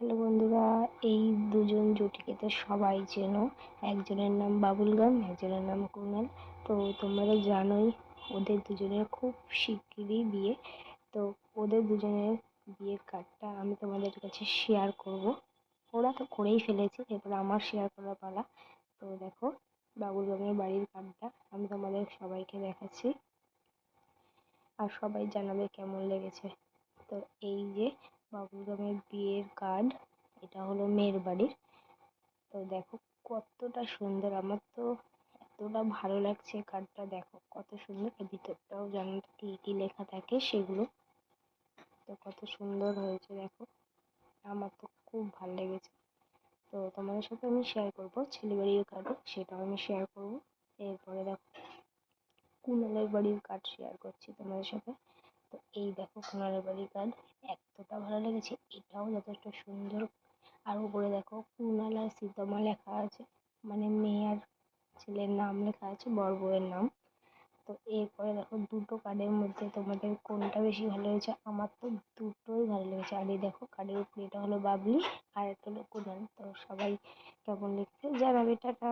Hello বন্ধুরা, এই দুজন জুটিকে তো সবাই চেনো। একজনের নাম বাবুল গাম, একজনের নাম কুনাল। তো তোমরা জানোই, ওদের দুজনের খুব শিগগিরই বিয়ে। তো ওদের দুজনের বিয়ের কার্ডটা আমি তোমাদের কাছে শেয়ার করব। ওরা তো করেই ফেলেছে এবার আমার শেয়ার করার পালা। তো দেখো, বাবুল গামের বাড়ির কার্ডটা আমি তোমাদের সবাইকে দেখাচ্ছি। আর সবাই জানাবে কেমন লেগেছে। তো এই যে বাবুলগামের বিয়ের কার্ড এটা হলো মেয়ের বাড়ির। তো দেখো কতটা সুন্দর, আমার তো এতটা ভালো লাগছে কার্ডটা দেখো কত সুন্দর। ভিতরটাও জানো কি কি লেখা থাকে সেগুলো। তো কত সুন্দর হয়েছে, দেখো। আমার তো খুব ভালো লেগেছে। তো তোমাদের সাথে আমি শেয়ার করব, ছেলে বাড়ির কার্ডও সেটাও আমি শেয়ার করব। এরপরে দেখো কুনালের বাড়ির কার্ড শেয়ার করছি তোমাদের সাথে। তো এই দেখো কুনালের বাড়ির কার্ড এতটা ভালো লেগেছে, এটাও যথেষ্ট সুন্দর। আর উপরে দেখো, কুনাল আর সীতামা লেখা আছে মানে মেয়ে আর ছেলের নাম লেখা আছে বর বউয়ের নাম। তো এরপরে দেখো, দুটো কার্ডের মধ্যে তোমাদের কোনটা বেশি ভালো হয়েছে আমার তো দুটোই ভালো লেগেছে। আর এই দেখো, কার্ডের উপরে এটা হলো বাবলি, আর একটা হলো কুনাল। তো সবাই কেমন লিখছে জানাবে, টাটা।